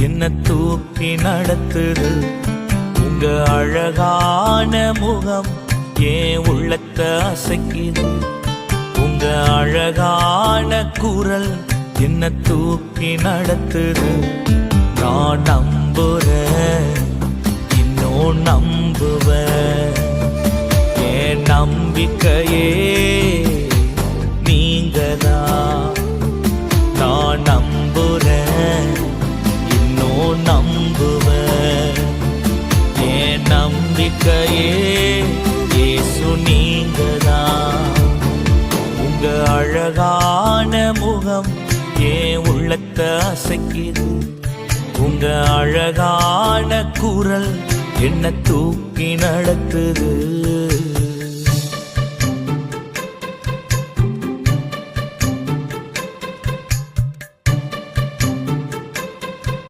என்ன தூக்கி நடத்துது? உங்க அழகான முகம் ஏன் உள்ளத்தை அசைக்குது? உங்க அழகான குரல் என்ன தூக்கி நடத்துது? நான் நம்புற இன்னும் நம்புவேன். என் நம்பிக்கையே இன்னும் நம்புவேன் என் நம்பிக்கையே இயேசு நீங்கதான். உங்க அழகான முகம் ஏன் உள்ளத்தை அசைக்குது. உங்க அழகான குரல் என்ன தூக்கி நடத்துது.